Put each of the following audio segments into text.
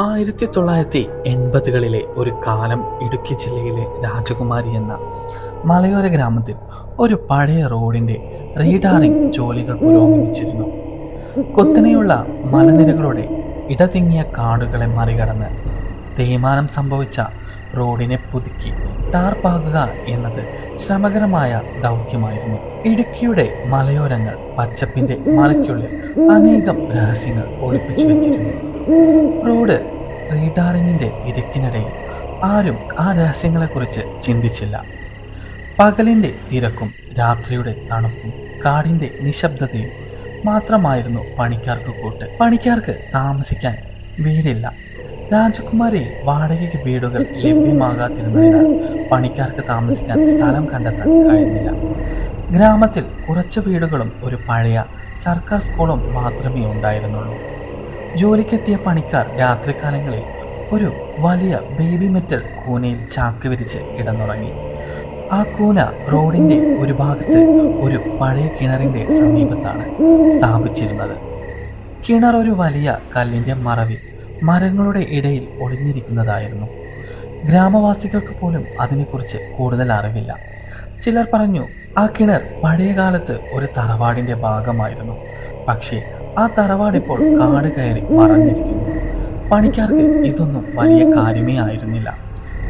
ആയിരത്തി തൊള്ളായിരത്തി എൺപതുകളിലെ ഒരു കാലം ഇടുക്കി ജില്ലയിലെ രാജകുമാരി എന്ന മലയോര ഗ്രാമത്തിൽ ഒരു പഴയ റോഡിന്റെ റീഡാറിംഗ് ജോലികൾ പുരോഗമിച്ചിരുന്നു. കൊത്തിനെയുള്ള മലനിരകളുടെ ഇടതിങ്ങിയ കാടുകളെ മറികടന്ന് തേയ്മാനം സംഭവിച്ച റോഡിനെ പുതുക്കി ടാർപ്പാകുക എന്നത് ശ്രമകരമായ ദൗത്യമായിരുന്നു. ഇടുക്കിയുടെ മലയോരങ്ങൾ പച്ചപ്പിന്റെ മറയ്ക്കുള്ളിൽ അനേകം രഹസ്യങ്ങൾ ഒളിപ്പിച്ചു വെച്ചിരുന്നു. റോഡ് റീഡാറിങ്ങിന്റെ തിരക്കിനിടയിൽ ആരും ആ രഹസ്യങ്ങളെക്കുറിച്ച് ചിന്തിച്ചില്ല. പകലിന്റെ തിരക്കും രാത്രിയുടെ തണുപ്പും കാടിന്റെ നിശബ്ദതയും മാത്രമായിരുന്നു പണിക്കാർക്ക് കൂട്ട്. പണിക്കാർക്ക് താമസിക്കാൻ വീടില്ല. രാജകുമാരി വാടകയ്ക്ക് വീടുകൾ ലഭ്യമാകാതിരുന്നതിനാൽ പണിക്കാർക്ക് താമസിക്കാൻ സ്ഥലം കണ്ടെത്താൻ കഴിഞ്ഞില്ല. ഗ്രാമത്തിൽ കുറച്ച് വീടുകളും ഒരു പഴയ സർക്കാർ സ്കൂളും മാത്രമേ ഉണ്ടായിരുന്നുള്ളൂ. ജോലിക്കെത്തിയ പണിക്കാർ രാത്രികാലങ്ങളിൽ ഒരു വലിയ ബേബി മെറ്റൽ കൂനയിൽ ചാക്ക് വിരിച്ച് കിടന്നുറങ്ങി. ആ കൂന റോഡിന്റെ ഒരു ഭാഗത്ത് ഒരു പഴയ കിണറിന്റെ സമീപത്താണ് സ്ഥാപിച്ചിരുന്നത്. കിണർ ഒരു വലിയ കല്ലിന്റെ മറവിൽ മരങ്ങളുടെ ഇടയിൽ ഒളിഞ്ഞിരിക്കുന്നതായിരുന്നു. ഗ്രാമവാസികൾക്ക് പോലും അതിനെക്കുറിച്ച് കൂടുതൽ അറിവില്ല. ചിലർ പറഞ്ഞു ആ കിണർ പഴയ കാലത്ത് ഒരു തറവാടിന്റെ ഭാഗമായിരുന്നു. പക്ഷേ ആ തറവാടിപ്പോൾ കാട് കയറി മറഞ്ഞിരിക്കുന്നു. പണിക്കാർക്ക് ഇതൊന്നും വലിയ കാര്യമേ ആയിരുന്നില്ല.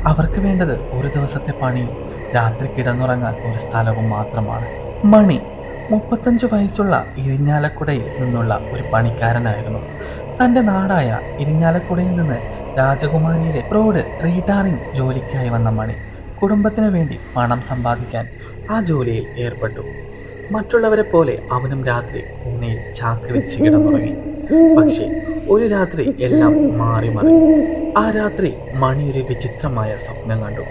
അവർക്ക് വേണ്ടത് ഒരു ദിവസത്തെ പണിയും രാത്രി കിടന്നുറങ്ങാൻ ഒരു സ്ഥലവും മാത്രമാണ്. മണി മുപ്പത്തഞ്ച് വയസ്സുള്ള ഇരിഞ്ഞാലക്കുടയിൽ നിന്നുള്ള ഒരു പണിക്കാരനായിരുന്നു. തന്റെ നാടായ ഇരിഞ്ഞാലക്കുടയിൽ നിന്ന് രാജകുമാരിയുടെ റോഡ് റീടാറിംഗ് ജോലിക്കായി വന്ന മണി കുടുംബത്തിന് വേണ്ടി പണം സമ്പാദിക്കാൻ ആ ജോലിയിൽ ഏർപ്പെട്ടു. മറ്റുള്ളവരെ പോലെ അവനും രാത്രി പൂനെയിൽ ചാക്ക് വെച്ച് കിടന്നുറങ്ങി. പക്ഷേ ഒരു രാത്രി എല്ലാം മാറി മറി. ആ രാത്രി മണി ഒരു വിചിത്രമായ സ്വപ്നം കണ്ടു.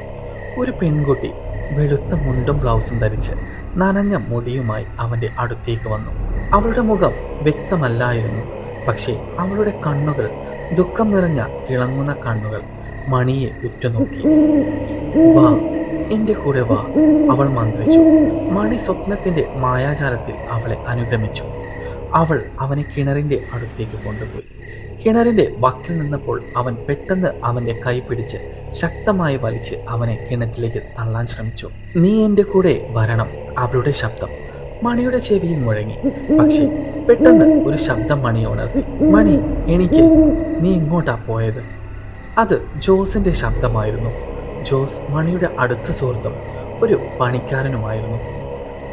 ഒരു പെൺകുട്ടി വെളുത്ത മുണ്ടും ബ്ലൗസും ധരിച്ച് നനഞ്ഞ മുടിയുമായി അവന്റെ അടുത്തേക്ക് വന്നു. അവളുടെ മുഖം വ്യക്തമല്ലായിരുന്നു. പക്ഷേ അവളുടെ കണ്ണുകൾ ദുഃഖം നിറഞ്ഞ തിളങ്ങുന്ന കണ്ണുകൾ മണിയെ ഉറ്റുനോക്കി. വാ എന്റെ കൂടെ വാ അവൾ മന്ത്രിച്ചു. മണി സ്വപ്നത്തിന്റെ മായാജാലത്തിൽ അവളെ അനുഗമിച്ചു. അവൾ അവനെ കിണറിന്റെ അടുത്തേക്ക് കൊണ്ടുപോയി. കിണറിന്റെ വക്കിൽ നിന്നപ്പോൾ അവൻ പെട്ടെന്ന് അവന്റെ കൈ പിടിച്ച് ശക്തമായി വലിച്ച് അവനെ കിണറ്റിലേക്ക് തള്ളാൻ ശ്രമിച്ചു. നീ എന്റെ കൂടെ വരണം അവളുടെ ശബ്ദം മണിയുടെ ചെവിയിൽ മുഴങ്ങി. പക്ഷേ പെട്ടെന്ന് ഒരു ശബ്ദം മണി ഉണർത്തി. മണി എനിക്ക് നീ ഇങ്ങോട്ടാ പോയത്? അത് ജോസിന്റെ ശബ്ദമായിരുന്നു. ജോസ് മണിയുടെ അടുത്ത സുഹൃത്തും ഒരു പണിക്കാരനുമായിരുന്നു.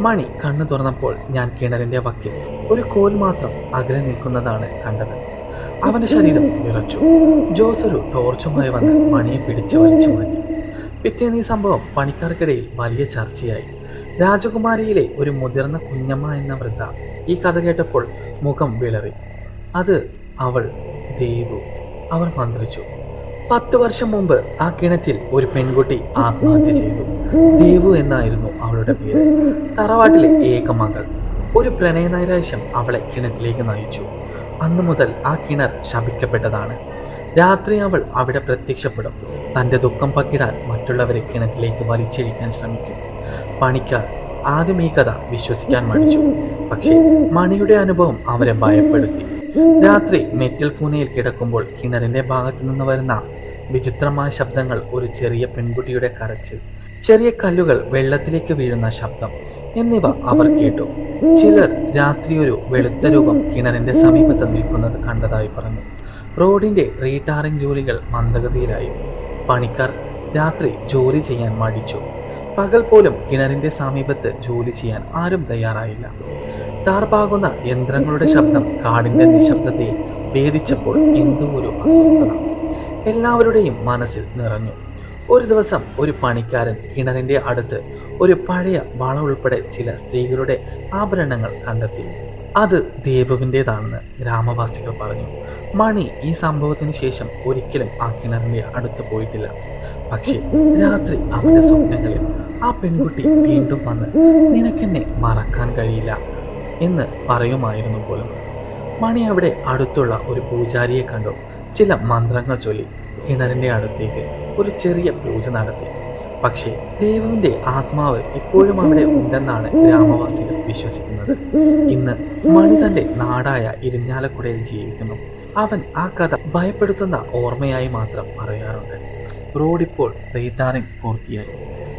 മണി കണ്ണു തുറന്നപ്പോൾ ഞാൻ കിണറിന്റെ വക്കിൽ ഒരു കോൽ മാത്രം അകലെ നിൽക്കുന്നതാണ് കണ്ടത്. അവന്റെ ശരീരം വിറച്ചു. ജോസ് ഒരു ടോർച്ചുമായി വന്ന് മണിയെ പിടിച്ചു വലിച്ചു മാറ്റി. പിറ്റേന്ന് ഈ സംഭവം പണിക്കാർക്കിടയിൽ വലിയ ചർച്ചയായി. രാജകുമാരിയിലെ ഒരു മുതിർന്ന കുഞ്ഞമ്മ എന്ന വൃദ്ധ ഈ കഥ കേട്ടപ്പോൾ മുഖം വിളറി. അത് അവൾ ദേവു. അവർ മന്ത്രിച്ചു. പത്ത് വർഷം മുമ്പ് ആ കിണറ്റിൽ ഒരു പെൺകുട്ടി ആത്മഹത്യ ചെയ്തു. ദേവു എന്നായിരുന്നു അവളുടെ പേര്. തറവാട്ടിലെ ഏക മകൾ. ഒരു പ്രണയ നൈരാശ്യം അവളെ കിണറ്റിലേക്ക് നയിച്ചു. അന്നു മുതൽ ആ കിണർ ശപിക്കപ്പെട്ടതാണ്. രാത്രി അവൾ അവിടെ പ്രത്യക്ഷപ്പെടും. തന്റെ ദുഃഖം പങ്കിടാൻ മറ്റുള്ളവരെ കിണറ്റിലേക്ക് വലിച്ചഴിക്കാൻ ശ്രമിക്കും. പണിക്കാർ ആദ്യം ഈ കഥ വിശ്വസിക്കാൻ മടിച്ചു. പക്ഷേ മണിയുടെ അനുഭവം അവരെ ഭയപ്പെടുത്തി. രാത്രി മെറ്റൽ കൂനയിൽ കിടക്കുമ്പോൾ കിണറിന്റെ ഭാഗത്തു നിന്ന് വരുന്ന വിചിത്രമായ ശബ്ദങ്ങൾ ഒരു ചെറിയ പെൺകുട്ടിയുടെ കരച്ചിൽ ചെറിയ കല്ലുകൾ വെള്ളത്തിലേക്ക് വീഴുന്ന ശബ്ദം എന്നിവ അവർ കേട്ടു. ചിലർ രാത്രി ഒരു വെളുത്ത രൂപം കിണറിന്റെ സമീപത്ത് നിൽക്കുന്നത് കണ്ടതായി പറഞ്ഞു. റോഡിന്റെ റീടാറിംഗ് ജോലികൾ മന്ദഗതിയിലായി. പണിക്കാർ രാത്രി ജോലി ചെയ്യാൻ മടിച്ചു. പകൽ പോലും കിണറിന്റെ സമീപത്ത് ജോലി ചെയ്യാൻ ആരും തയ്യാറായില്ല. ടാർപ്പാകുന്ന യന്ത്രങ്ങളുടെ ശബ്ദം കാടിന്റെ നിശബ്ദതയെ ഭേദിച്ചപ്പോൾ എന്തോ ഒരു അസ്വസ്ഥത. എല്ലാവരുടെയും മനസ്സിൽ നിറഞ്ഞു. ഒരു ദിവസം ഒരു പണിക്കാരൻ കിണറിന്റെ അടുത്ത് ഒരു പഴയ വള ഉൾപ്പെടെ ചില സ്ത്രീകളുടെ ആഭരണങ്ങൾ കണ്ടെത്തി. അത് ദേവുവിന്റെതാണെന്ന് ഗ്രാമവാസികൾ പറഞ്ഞു. മണി ഈ സംഭവത്തിന് ശേഷം ഒരിക്കലും ആ കിണറിന്റെ അടുത്ത് പോയിട്ടില്ല. പക്ഷേ രാത്രി അവന്റെ സ്വപ്നങ്ങളിൽ ആ പെൺകുട്ടി വീണ്ടും വന്ന് നിനക്കെന്നെ മറക്കാൻ കഴിയില്ല എന്ന് പറയുമായിരുന്നു പോലും. മണി അവിടെ അടുത്തുള്ള ഒരു പൂജാരിയെ കണ്ടു. ചില മന്ത്രങ്ങൾ ചൊല്ലി കിണറിന്റെ അടുത്തേക്ക് ഒരു ചെറിയ പൂജ നടത്തി. പക്ഷേ ദേവന്റെ ആത്മാവ് ഇപ്പോഴും അവിടെ ഉണ്ടെന്നാണ് ഗ്രാമവാസികൾ വിശ്വസിക്കുന്നത്. ഇന്ന് മണി തന്റെ നാടായ ഇരിഞ്ഞാലക്കുടയിൽ ജീവിക്കുന്നു. അവൻ ആ കഥ ഭയപ്പെടുത്തുന്ന ഓർമ്മയായി മാത്രം പറയാറുണ്ട്. റോഡ് ഇപ്പോൾ റീടാറിംഗ് പൂർത്തിയായി.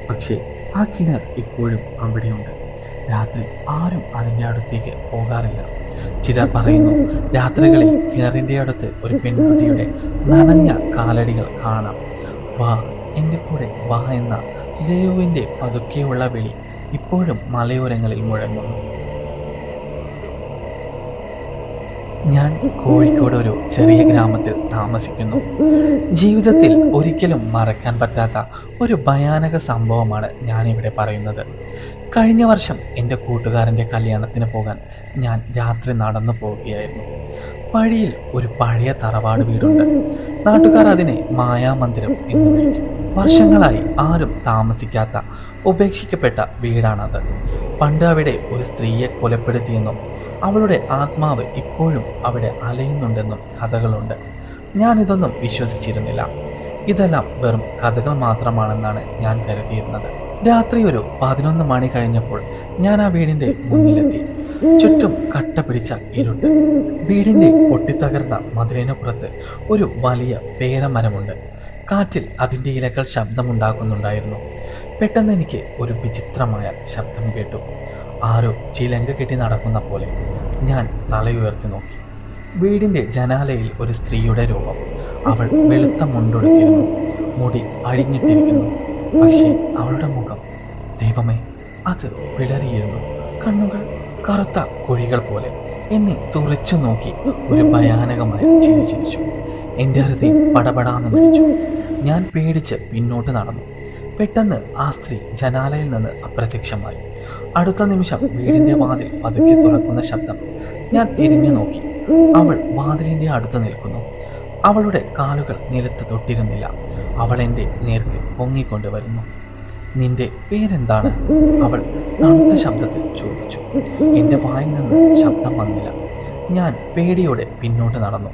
പക്ഷേ ആ കിണർ ഇപ്പോഴും അവിടെയുണ്ട്. രാത്രി ആരും അതിന്റെ അടുത്തേക്ക് പോകാറില്ല. ചിലർ പറയുന്നു രാത്രികളിൽ കിണറിന്റെ അടുത്ത് ഒരു പെൺകുട്ടിയുടെ നനഞ്ഞ കാലടികൾ കാണാം. വാ എന്റെ കൂടെ വാ എന്ന ദേവുവിന്റെ പതുക്കെയുള്ള വിളി ഇപ്പോഴും മലയോരങ്ങളിൽ മുഴങ്ങുന്നു. ഞാൻ കോഴിക്കോട് ഒരു ചെറിയ ഗ്രാമത്തിൽ താമസിക്കുന്നു. ജീവിതത്തിൽ ഒരിക്കലും മറക്കാൻ പറ്റാത്ത ഒരു ഭയാനക സംഭവമാണ് ഞാനിവിടെ പറയുന്നത്. കഴിഞ്ഞ വർഷം എന്റെ കൂട്ടുകാരന്റെ കല്യാണത്തിന് പോകാൻ ഞാൻ രാത്രി നടന്നു പോവുകയായിരുന്നു. വഴിയിൽ ഒരു പഴയ തറവാട് വീടുണ്ട്. നാട്ടുകാർ അതിനെ മായാമന്ദിരം എന്ന് വർഷങ്ങളായി ആരും താമസിക്കാത്ത ഉപേക്ഷിക്കപ്പെട്ട വീടാണത്. പണ്ട് അവിടെ ഒരു സ്ത്രീയെ കൊലപ്പെടുത്തിയെന്നും അവളുടെ ആത്മാവ് ഇപ്പോഴും അവിടെ അലയുന്നുണ്ടെന്നും കഥകളുണ്ട്. ഞാനിതൊന്നും വിശ്വസിച്ചിരുന്നില്ല. ഇതെല്ലാം വെറും കഥകൾ മാത്രമാണെന്നാണ് ഞാൻ കരുതിയിരുന്നത്. രാത്രി ഒരു പതിനൊന്ന് മണി കഴിഞ്ഞപ്പോൾ ഞാൻ ആ വീടിന്റെ മുന്നിലെത്തി. ചുറ്റും കട്ട പിടിച്ച ഇരുട്ട് വീടിന്റെ പൊട്ടിത്തകർന്ന മധുരനപ്പുറത്ത് ഒരു വലിയ പേരമരമുണ്ട്. കാറ്റിൽ അതിന്റെ ഇലകൾ ശബ്ദമുണ്ടാക്കുന്നുണ്ടായിരുന്നു. പെട്ടെന്ന് എനിക്ക് ഒരു വിചിത്രമായ ശബ്ദം കേട്ടു. ആരോ ചിലങ്ക കെട്ടി നടക്കുന്ന പോലെ ഞാൻ തലയുയർത്തി നോക്കി. വീടിന്റെ ജനാലയിൽ ഒരു സ്ത്രീയുടെ രൂപം. അവൾ വെളുത്ത മുണ്ടൊടുത്തിരുന്നു. മുടി അഴിഞ്ഞിട്ടിരിക്കുന്നു. പക്ഷേ അവളുടെ മുഖം ദൈവമേ അത് വിളറിയിരുന്നു കണ്ണുകൾ കറുത്ത കുഴികൾ പോലെ. എന്നെ തുറച്ചു നോക്കി ഒരു ഭയാനകമായ ചിരി ചിരിച്ചു. എന്റെ ഹൃദയം പടപടാന്ന് വിളിച്ചു ഞാൻ പേടിച്ച് പിന്നോട്ട് നടന്നു. പെട്ടെന്ന് ആ സ്ത്രീ ജനാലയിൽ നിന്ന് അപ്രത്യക്ഷമായി. അടുത്ത നിമിഷം വീടിന്റെ വാതിൽ പതുക്കെ തുറക്കുന്ന ശബ്ദം ഞാൻ തിരിഞ്ഞു നോക്കി. അവൾ വാതിലിന്റെ അടുത്ത് നിൽക്കുന്നു. അവളുടെ കാലുകൾ നിലത്ത് തൊട്ടിരുന്നില്ല. അവൾ എന്റെ നേർക്ക് പൊങ്ങിക്കൊണ്ടുവരുന്നു നിന്റെ പേരെന്താണ്? അവൾ തണുത്ത ശബ്ദത്തിൽ ചോദിച്ചു. എന്റെ വായിൽ നിന്ന് ശബ്ദം വന്നില്ല. ഞാൻ പേടിയോടെ പിന്നോട്ട് നടന്നു.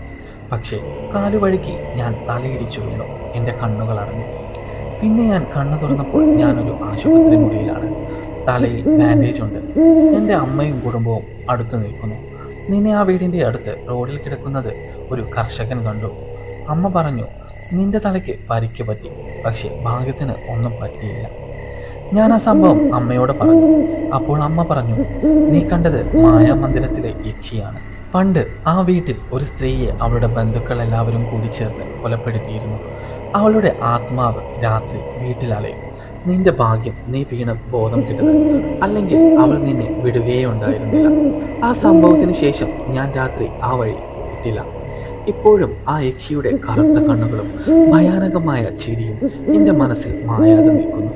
പക്ഷേ കാലുവഴുക്കി ഞാൻ തലയിടിച്ചു വീണു. എന്റെ കണ്ണുകൾ അടഞ്ഞു. പിന്നെ ഞാൻ കണ്ണു തുറന്നപ്പോൾ ഞാനൊരു ആശുപത്രി മുറിയിലാണ്. തലയിൽ ബാൻഡേജ് ഉണ്ട്. എന്റെ അമ്മയും കുടുംബവും അടുത്ത് നിൽക്കുന്നു. നിന്നെ ആ വീടിന്റെ അടുത്ത് റോഡിൽ കിടക്കുന്നത് ഒരു കർഷകൻ കണ്ടു. അമ്മ പറഞ്ഞു നിന്റെ തലയ്ക്ക് പരിക്ക് പറ്റി പക്ഷെ ഭാഗ്യത്തിന് ഒന്നും പറ്റിയില്ല. ഞാൻ ആ സംഭവം അമ്മയോട് പറഞ്ഞു. അപ്പോൾ അമ്മ പറഞ്ഞു നീ കണ്ടത് മായാമന്ദിരത്തിലെ യക്ഷിയാണ്. പണ്ട് ആ വീട്ടിൽ ഒരു സ്ത്രീയെ അവളുടെ ബന്ധുക്കൾ എല്ലാവരും കൂടി ചേർന്ന് കൊലപ്പെടുത്തിയിരുന്നു. അവളുടെ ആത്മാവ് രാത്രി വീട്ടിൽ നിന്റെ ഭാഗ്യം നീ വീണ ബോധം കിട്ടുന്നത് അല്ലെങ്കിൽ അവൾ നിന്നെ വിടുകയേ ഉണ്ടായിരുന്നില്ല. ആ സംഭവത്തിന് ശേഷം ഞാൻ രാത്രി ആ വഴി ഇട്ടില്ല. ഇപ്പോഴും ആ യക്ഷിയുടെ കറുത്ത കണ്ണുകളും ഭയാനകമായ ചിരിയും എന്റെ മനസ്സിൽ മായാതെ നിൽക്കുന്നു.